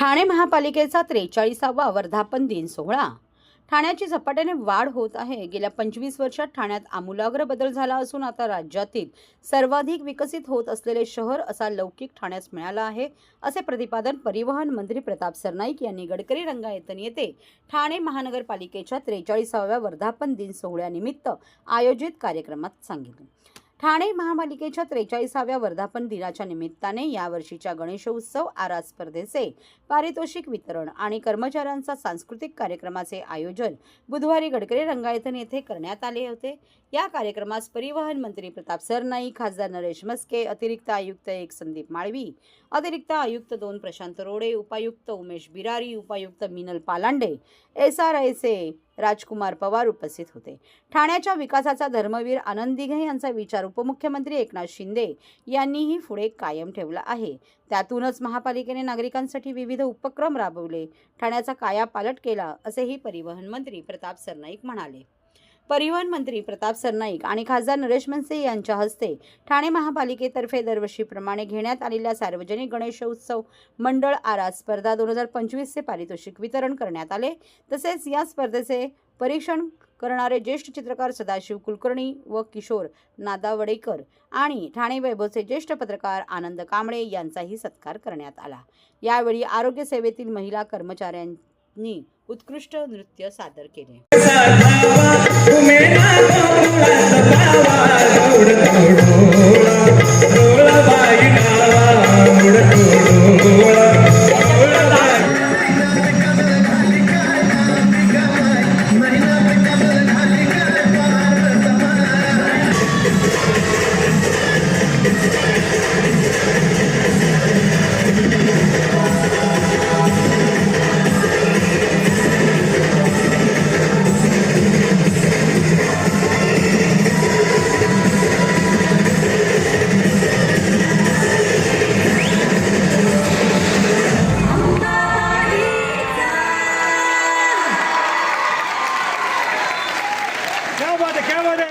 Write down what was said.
ठाणे महापालिकेचा त्रेचाळीसावा वर्धापन दिन सोहळा. ठाण्याची झपाट्याने वाढ होत आहे. गेल्या पंचवीस वर्षात ठाण्यात आमूलाग्र बदल झाला असून आता राज्यातील सर्वाधिक विकसित होत असलेले शहर असा लौकिक ठाण्यास मिळाला आहे असे प्रतिपादन परिवहन मंत्री प्रताप सरनाईक यांनी गडकरी रंगायतन येथे ठाणे महानगरपालिकेच्या त्रेचाळीसाव्या वर्धापन दिन सोहळ्यानिमित्त आयोजित कार्यक्रमात सांगितले. ठाणे महापालिकेच्या त्रेचाळीसाव्या वर्धापन दिनाच्या निमित्ताने यावर्षीच्या गणेशोत्सव आरा स्पर्धेचे पारितोषिक वितरण आणि कर्मचाऱ्यांचा सांस्कृतिक कार्यक्रमाचे आयोजन बुधवारी गडकरी रंगायतन येथे करण्यात आले होते. या कार्यक्रमास परिवहन मंत्री प्रताप सरनाईक खासदार नरेश मस्के अतिरिक्त आयुक्त एक संदीप माळवी अतिरिक्त आयुक्त दोन प्रशांत रोडे उपायुक्त उमेश बिरारी उपायुक्त मिनल पालांडे एस आर आयचे राजकुमार पवार उपस्थित होते. ठाण्याच्या विकासाचा धर्मवीर आनंद दिघे यांचा विचार उपमुख्यमंत्री एकनाथ शिंदे यांनीही पुढे कायम ठेवला आहे. त्यातूनच महापालिकेने नागरिकांसाठी विविध उपक्रम राबवले. ठाण्याचा कायापालट केला असेही परिवहन मंत्री प्रताप सरनाईक म्हणाले. परिवहन मंत्री प्रताप सरनाईक आणि खासदार नरेश मनसे यांच्या हस्ते ठाणे महापालिकेतर्फे दरवर्षीप्रमाणे घेण्यात आलेल्या सार्वजनिक गणेशोत्सव मंडळ आरा स्पर्धा दोन हजार पंचवीसचे पारितोषिक वितरण करण्यात आले. तसेच या स्पर्धेचे परीक्षण करणारे ज्येष्ठ चित्रकार सदाशिव कुलकर्णी व किशोर नादावडेकर आणि ठाणे वैभवचे ज्येष्ठ पत्रकार आनंद कांबळे यांचाही सत्कार करण्यात आला. यावेळी आरोग्य सेवेतील महिला कर्मचाऱ्यांनी उत्कृष्ट नृत्य सादर केले. में